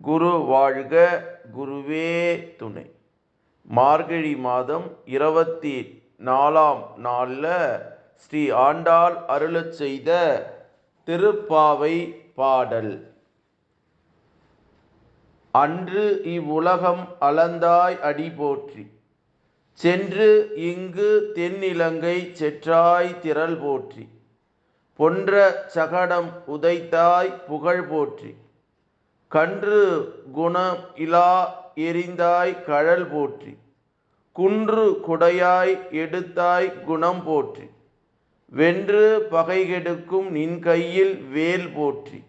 குரு வாழ்க குருவே துணை. மார்கழி மாதம் இருபத்தி நாலாம் நாளில் ஸ்ரீ ஆண்டாள் அருளச் செய்த திருப்பாவை பாடல். அன்று இவ்வுலகம் அளந்தாய் அடி போற்றி. சென்று இங்கு தென்னிலங்கை செற்றாய் திரள் போற்றி. பொன்ற சகடம் உதைத்தாய் புகழ் போற்றி. கன்று குணம் இலா எரிந்தாய் கழல் போற்றி. குன்று குடையாய் எடுத்தாய் குணம் போற்றி. வென்று பகைகெடுக்கும் நின் கையில் வேல் போற்றி.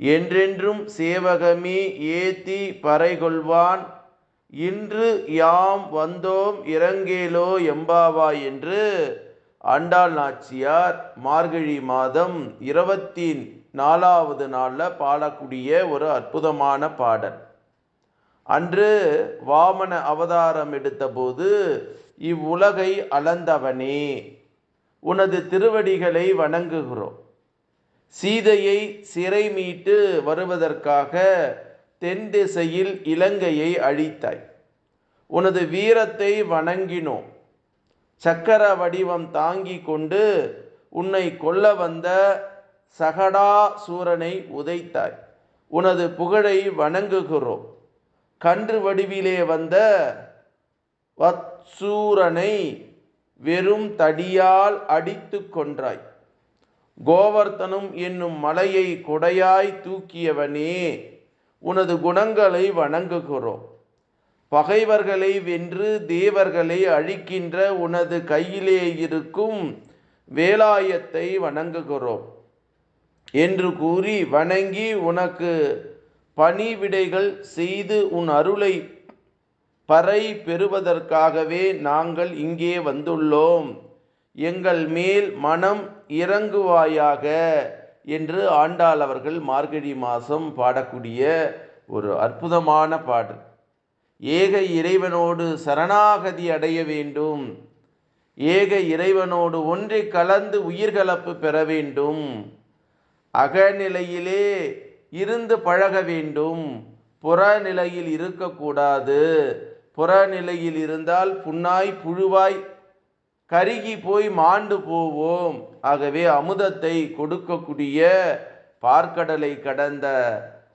என்றென்றும் சேவகமே ஏத்தி பறைகொள்வான் இன்று யாம் வந்தோம் இறங்கேலோ எம்பாவா என்று ஆண்டாள் நாச்சியார் மார்கழி மாதம் இருபத்தி நாலாவது நாளில் பாடக்கூடிய ஒரு அற்புதமான பாடல். அன்று வாமன அவதாரம் எடுத்தபோது இவ்வுலகை அளந்தவனே உனது திருவடிகளை வணங்குகிறோம். சீதையை சிறை மீட்டு வருவதற்காக தென் திசையில் இலங்கையை அழித்தாய். உனது வீரத்தை வணங்கினோம். சக்கர வடிவம் தாங்கி கொண்டு உன்னை கொல்ல வந்த சகடாசூரனை உதைத்தாய். உனது புகழை வணங்குகிறோம். கன்று வடிவிலே வந்த வத்சூரனை வெறும் தடியால் அடித்து கொன்றாய். கோவர்த்தனும் என்னும் மலையை கொடையாய் தூக்கியவனே உனது குணங்களை வணங்குகிறோம். பகைவர்களை வென்று தேவர்களை அழிக்கின்ற உனது கையிலே இருக்கும் வேலாயத்தை வணங்குகிறோம் என்று கூறி வணங்கி உனக்கு பணிவிடைகள் செய்து உன் அருளை பறை பெறுவதற்காகவே நாங்கள் இங்கே வந்துள்ளோம். எங்கள் மேல் மனம் இறங்குவாயாக என்று ஆண்டாள் அவர்கள் மார்கழி மாதம் பாடக்கூடிய ஒரு அற்புதமான பாடல். ஏக இறைவனோடு சரணாகதி அடைய வேண்டும். ஏக இறைவனோடு ஒன்றை கலந்து உயிர்கலப்பு பெற வேண்டும். அகநிலையிலே இருந்து பழக வேண்டும். புறநிலையில் இருக்கக்கூடாது. புறநிலையில் இருந்தால் புண்ணாய் புழுவாய் கருகி போய் மாண்டு போவோம். ஆகவே அமுதத்தை கொடுக்கக்கூடிய பார்க்கடலை கடந்த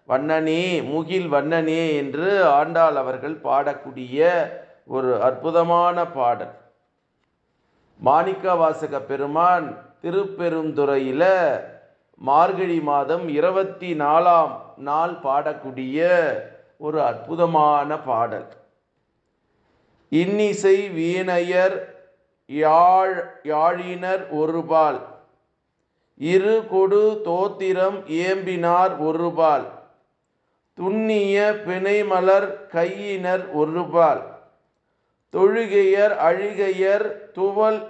வண்ணனே முகில் வண்ணனே என்று ஆண்டாள் அவர்கள் பாடக்கூடிய ஒரு அற்புதமான பாடல். மாணிக்க வாசக பெருமான் திருப்பெருந்துறையில் மார்கழி மாதம் இருபத்தி நாலாம் நாள் பாடக்கூடிய ஒரு அற்புதமான பாடல். இன்னிசை வீணையர் யாழ் யாழினர் ஒருபால். இரு கொடு தோத்திரம் ஏம்பினார் ஒருபால். துண்ணிய பிணைமலர் கையினர் ஒருபால் தொழுகையர் அழுகையர் துவல்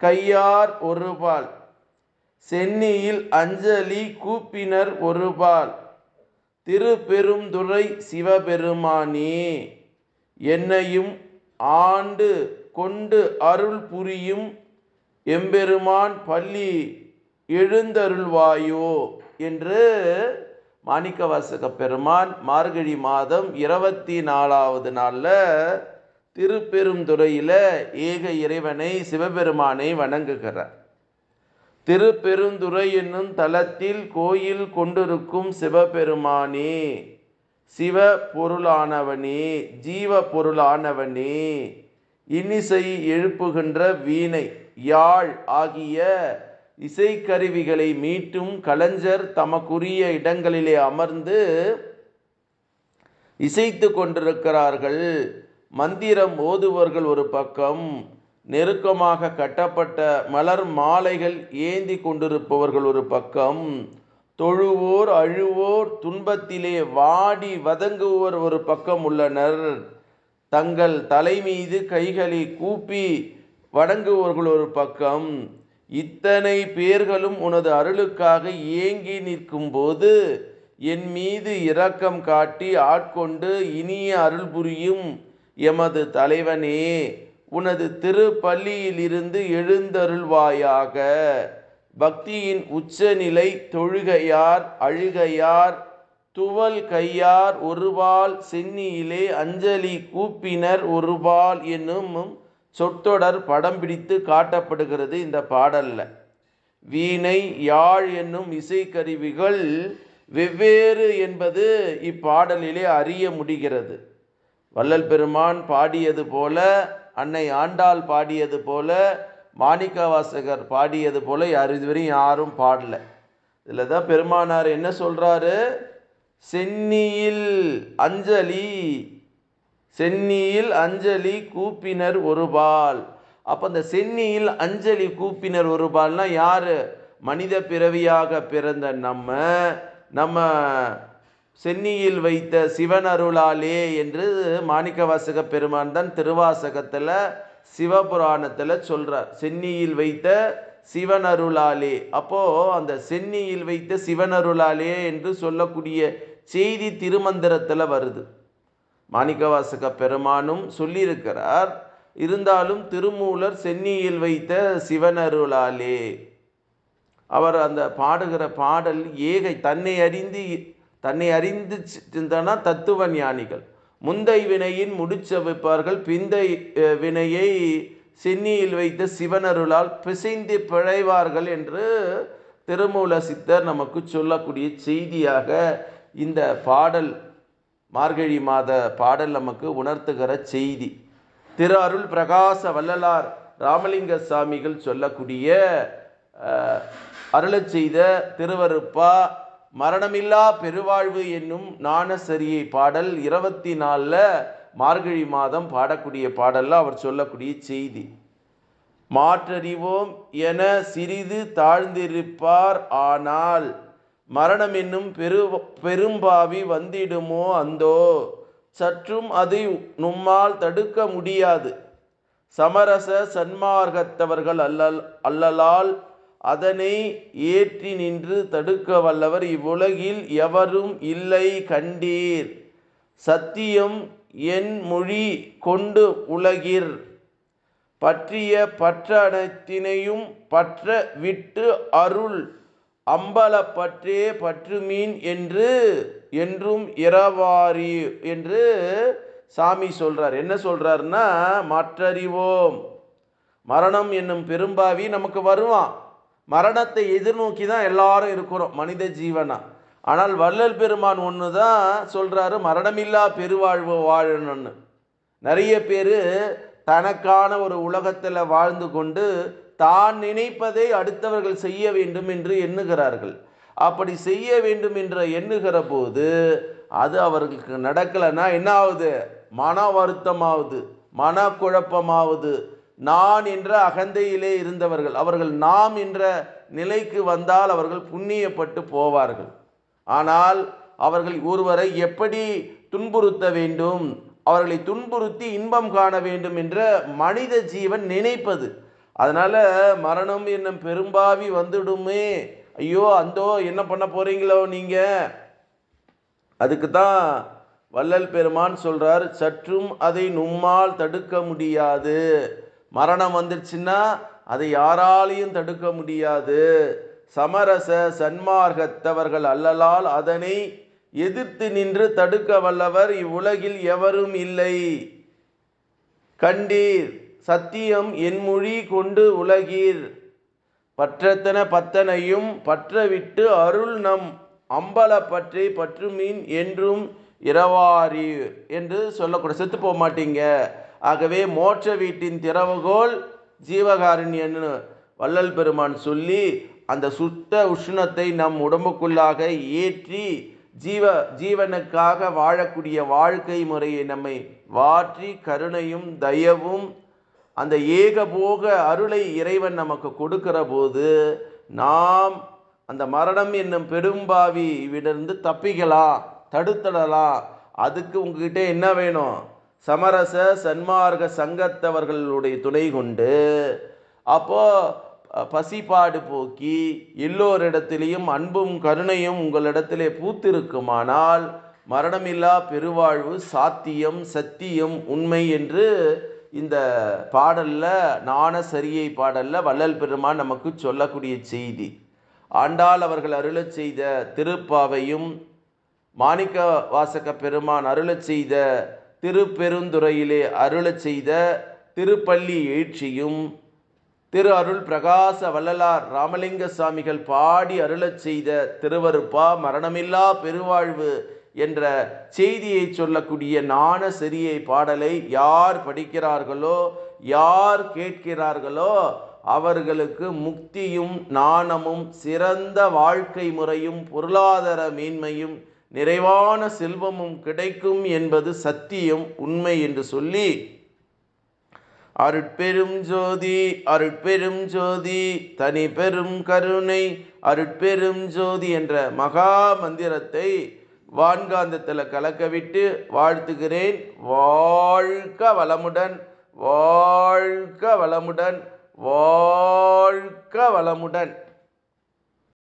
கையார் ஒருபால் சென்னியில் அஞ்சலி கூப்பினர் ஒருபால் திருப்பெருந்துறை சிவபெருமானே என்னையும் ஆண்டு கொண்டு அருள் புரியும் எம்பெருமான் பள்ளி எழுந்தருள்வாயோ என்று மாணிக்கவாசக பெருமான் மார்கழி மாதம் இருபத்தி நாலாவது நாளில் திருப்பெருந்துறையில் ஏக இறைவனை சிவபெருமானை வணங்குகிறார். திருப்பெருந்துறை என்னும் தலத்தில் கோயில் கொண்டிருக்கும் சிவபெருமானே சிவ பொருளானவனே ஜீவ பொருளானவனே இன்னிசை எழுப்புகின்ற வீணை யாழ் ஆகிய இசைக்கருவிகளை மீட்டும் கலைஞர் தமக்குரிய இடங்களிலே அமர்ந்து இசைத்து கொண்டிருக்கிறார்கள். மந்திரம் ஓதுவர்கள் ஒரு பக்கம் நெருக்கமாக கட்டப்பட்ட மலர் மாலைகள் ஏந்தி கொண்டிருப்பவர்கள் ஒரு பக்கம் தொழுவோர் அழுவோர் துன்பத்திலே வாடி வதங்குவோர் ஒரு பக்கம் உள்ளனர். தங்கள் தலைமீது கைகளை கூப்பி வணங்குவோர்கள் ஒரு பக்கம் இத்தனை பேர்களும் உனது அருளுக்காக ஏங்கி நிற்கும்போது என் மீது இரக்கம் காட்டி ஆட்கொண்டு இனிய அருள் புரியும் எமது தலைவனே உனது திருப்பள்ளியிலிருந்து எழுந்தருள்வாயாக. பக்தியின் உச்சநிலை தொழுகையார் அழுகையார் துவல் கையார் ஒருபால் சென்னியிலே அஞ்சலி கூப்பினர் ஒருபால் என்னும் சொற்றொடர் படம் பிடித்து காட்டப்படுகிறது இந்த பாடலில். வீணை யாழ் என்னும் இசைக்கருவிகள் வெவ்வேறு என்பது இப்பாடலிலே அறிய முடிகிறது. வள்ளல் பெருமான் பாடியது போல அன்னை ஆண்டாள் பாடியது போல மாணிக்கவாசகர் பாடியது போல யார் இதுவரையும் யாரும் பாடல. இதில் தான் பெருமானார் என்ன சொல்கிறாரு சென்னியில் அஞ்சலி சென்னியில் அஞ்சலி கூப்பினர் ஒருபால் அப்போ அந்த சென்னியில் அஞ்சலி கூப்பினர் ஒருபால்னா யார்? மனித பிறவியாக பிறந்த நம்ம நம்ம சென்னியில் வைத்த சிவன் அருளாலே என்று மாணிக்கவாசக பெருமான் தான் திருவாசகத்தில் சிவபுராணத்தில் சொல்கிறார் சென்னியில் வைத்த சிவன் அருளாலே அப்போது அந்த சென்னியில் வைத்த சிவன் அருளாலே என்று சொல்லக்கூடிய செய்தி திருமந்திரத்தில் வருது. மாணிக்கவாசக பெருமானும் சொல்லியிருக்கிறார் இருந்தாலும் திருமூலர் சென்னியில் வைத்த சிவனருளாலே. அவர் அந்த பாடுகிற பாடல் ஏகை தன்னை அறிந்து தன்னை அறிந்து சிந்தனா தத்துவ ஞானிகள். முந்தை வினையின் முடிச்ச வைப்பார்கள் பிந்தை வினையை சென்னியில் வைத்த சிவனருளால் பிசைந்து பிழைவார்கள் என்று திருமூல சித்தர் நமக்கு சொல்லக்கூடிய செய்தியாக இந்த பாடல் மார்கழி மாத பாடல் நமக்கு உணர்த்துகிற செய்தி. திரு அருள் பிரகாச வள்ளலார் ராமலிங்க சாமிகள் சொல்லக்கூடிய அஹ், அருளச் செய்த திருவருப்பா மரணமில்லா பெருவாழ்வு என்னும் நாணசரியை பாடல் இருபத்தி நாலில் மார்கழி மாதம் பாடக்கூடிய பாடலில் அவர் சொல்லக்கூடிய செய்தி. மாற்றறிவோம் என சிறிது தாழ்ந்திருப்பார் ஆனால் மரணம் என்னும் பெரு பெரும்பாவி வந்திடுமோ அந்தோ? சற்றும் அதை நும்மால் தடுக்க முடியாது. சமரச சன்மார்க்கத்தவர்கள் அல்லல் அல்லலால் அதனை ஏற்றி நின்று தடுக்க வல்லவர். இவ்வுலகில் எவரும் இல்லை கண்டீர். சத்தியம் என் மொழி கொண்டு உலகிர் பற்றிய பற்ற அனைத்தினையும் பற்ற விட்டு அருள் அம்பலப்பற்றே பற்றுமீன் என்று என்றும் இரவாரி என்று சாமி சொல்கிறார் என்ன சொல்கிறாருன்னா மற்றறிவோம். மரணம் என்னும் பெரும்பாவி நமக்கு வருவான் மரணத்தை எதிர்நோக்கி தான் எல்லாரும் இருக்கிறோம் மனித ஜீவனா. ஆனால் வள்ளல் பெருமான் ஒன்று தான் சொல்கிறாரு மரணமில்லா பெருவாழ்வு வாழணும்னு. நிறைய பேர் தனக்கான ஒரு உலகத்தில் வாழ்ந்து கொண்டு தான் நினைப்பதை அடுத்தவர்கள் செய்ய வேண்டும் என்று எண்ணுகிறார்கள். அப்படி செய்ய வேண்டும் என்று எண்ணுகிற போது அது அவர்களுக்கு நடக்கலைன்னா என்ன ஆகுது மன வருத்தமாவது மன குழப்பமாவது. நான் என்ற அகந்தையிலே இருந்தவர்கள் அவர்கள் நாம் என்ற நிலைக்கு வந்தால் அவர்கள் புண்ணியப்பட்டு போவார்கள். ஆனால் அவர்கள் ஒருவரை எப்படி துன்புறுத்த வேண்டும்? அவர்களை துன்புறுத்தி இன்பம் காண வேண்டும் என்ற மனித ஜீவன் நினைப்பது அதனால் மரணம் என்னும் பெரும்பாவி வந்துடுமே. ஐயோ அந்தோ என்ன பண்ண போகிறீங்களோ நீங்கள் அதுக்கு தான் வள்ளல் பெருமான் சொல்கிறார் சற்றும் அதை நும்மால் தடுக்க முடியாது. மரணம் வந்துடுச்சுன்னா அதை யாராலையும் தடுக்க முடியாது. சமரச சன்மார்க்கத்தவர்கள் அல்லலால் அதனை எதிர்த்து நின்று தடுக்க வல்லவர் இவ்வுலகில் எவரும் இல்லை. கண்டீர். சத்தியம் என் மொழி கொண்டு உலகீர். பற்றத்தன பத்தனையும் பற்றவிட்டு அருள் நம் அம்பல பற்றி பற்றுமீன் என்றும் இரவாரீர் என்று சொல்லக்கூட செத்து போக மாட்டீங்க. ஆகவே மோட்ச வீட்டின் திறவுகோல் ஜீவகாருண்யன்னு வள்ளல் பெருமான் சொல்லி அந்த சுத்த உஷ்ணத்தை நம் உடம்புக்குள்ளாக ஏற்றி ஜீவ ஜீவனுக்காக வாழக்கூடிய வாழ்க்கை முறையை நம்மை வாற்றி கருணையும் தயவும் அந்த ஏகபோக அருளை இறைவன் நமக்கு கொடுக்கிற போது நாம் அந்த மரணம் என்னும் பெரும்பாவி விடந்து தப்பிக்கலாம் தடுத்தடலாம் அதுக்கு உங்ககிட்ட என்ன வேணும்? சமரச சன்மார்க்க சங்கத்தவர்களுடைய துணை கொண்டு அப்போ பசிப்பாடு போக்கி எல்லோரிடத்திலேயும் அன்பும் கருணையும் உங்களிடத்திலே பூத்திருக்குமானால் மரணமில்லா பெருவாழ்வு சாத்தியம் சத்தியம் உண்மை என்று இந்த பாடலில் நாண சரியை பாடலில் வள்ளல் பெருமான் நமக்கு சொல்லக்கூடிய செய்தி. ஆண்டாள் அவர்கள் அருளச் செய்த திருப்பாவையும் மாணிக்க வாசக பெருமான் அருளச் செய்த திருப்பெருந்துறையிலே அருளச் செய்த திருப்பள்ளி எழுச்சியும் திரு அருள் பிரகாச வள்ளலார் ராமலிங்க சாமிகள் பாடி அருளச் செய்த திருவருப்பா மரணமில்லா பெருவாழ்வு என்ற செய்தியை சொல்லக்கூடிய நாண செரியை பாடலை யார் படிக்கிறார்களோ யார் கேட்கிறார்களோ அவர்களுக்கு முக்தியும் நாணமும் சிறந்த வாழ்க்கை முறையும் பொருளாதார மேன்மையும் நிறைவான செல்வமும் கிடைக்கும் என்பது சத்தியம் உண்மை என்று சொல்லி அருட்பெரும் ஜோதி அருட்பெரும் ஜோதி தனி பெரும் கருணை அருட்பெரும் ஜோதி என்ற மகா மந்திரத்தை வான்காந்தத்தில் கலக்கவிட்டு வாழ்த்துகிறேன். வாழ்க வளமுடன் வாழ்க வளமுடன் வாழ்க வளமுடன்.